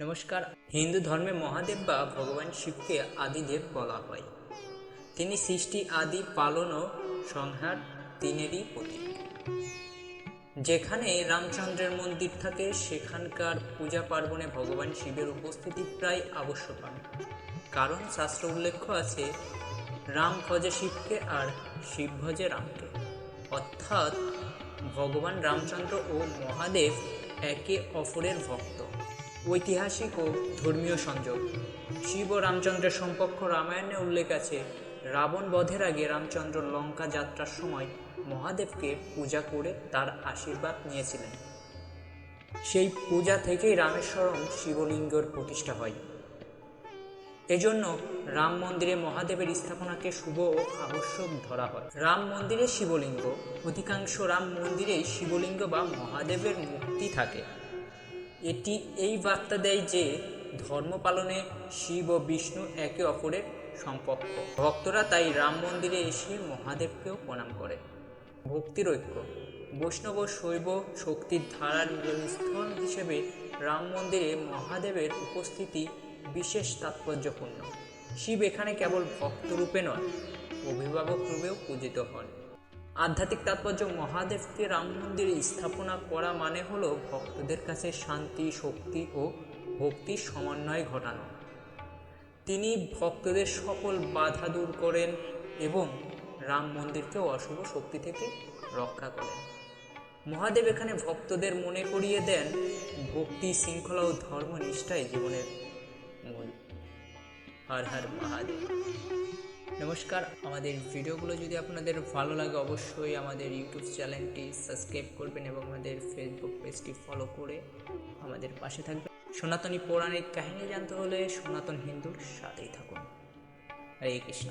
নমস্কার। হিন্দু ধর্মে মহাদেব বা ভগবান শিবকে আদিদেব বলা হয়। তিনি সৃষ্টি, আদি, পালন ও সংহার তিনেরই প্রতীক। যেখানে রামচন্দ্রের মন্দির থাকে, সেখানকার পূজা পার্বণে ভগবান শিবের উপস্থিতি প্রায় আবশ্যক কারণ শাস্ত্র উল্লেখ্য আছে, রাম ভজে শিবকে আর শিব ভজে রামকে। অর্থাৎ ভগবান রামচন্দ্র ও মহাদেব একে অপরের ভক্ত। ঐতিহাসিক ও ধর্মীয় সংযোগ। শিব ও রামচন্দ্রের সম্পর্ক রামায়ণে উল্লেখ আছে, রাবণ বধের আগে রামচন্দ্র লঙ্কা যাত্রার সময় মহাদেবকে পূজা করে তার আশীর্বাদ নিয়েছিলেন। সেই পূজা থেকেই রামেশ্বরম শিবলিঙ্গের প্রতিষ্ঠা হয়। এজন্য রাম মন্দিরে মহাদেবের স্থাপনাকে শুভ ও আবশ্যক ধরা হয়। রাম মন্দিরে শিবলিঙ্গ, অধিকাংশ রাম মন্দিরেই শিবলিঙ্গ বা মহাদেবের মূর্তি থাকে। এটি এই বার্তা দেয় যে ধর্ম পালনে শিব ও বিষ্ণু একে অপরের সম্পর্ক। ভক্তরা তাই রাম মন্দিরে এসে মহাদেবকেও প্রণাম করে। ভক্তির ঐক্য। বৈষ্ণব শৈব শক্তির ধারার মিলনস্থল হিসেবে রাম মন্দিরে মহাদেবের উপস্থিতি বিশেষ তাৎপর্যপূর্ণ। শিব এখানে কেবল ভক্তরূপে নয় অভিভাবক রূপেও পূজিত হন। আধ্যাত্মিক তাৎপর্য মহাদেবকে রাম মন্দিরে স্থাপনা করা মানে হলো ভক্তদের কাছে শান্তি, শক্তি ও ভক্তির সমন্বয় ঘটানো। তিনি ভক্তদের সকল বাধা দূর করেন এবং রাম মন্দিরকে অশুভ শক্তি থেকে রক্ষা করেন। মহাদেব এখানে ভক্তদের মনে করিয়ে দেন, ভক্তি, শৃঙ্খলা ও ধর্মনিষ্ঠাই জীবনের মূল। হর হর মহাদেব। নমস্কার। আমাদের ভিডিওগুলো যদি আপনাদের ভালো লাগে, অবশ্যই আমাদের ইউটিউব চ্যানেলটি সাবস্ক্রাইব করবেন এবং আমাদের ফেসবুক পেজটি ফলো করে আমাদের পাশে থাকবেন। সনাতনী পৌরাণিক কাহিনী জানতে হলে সনাতন হিন্দুর সাথেই থাকুন। হরে কৃষ্ণ।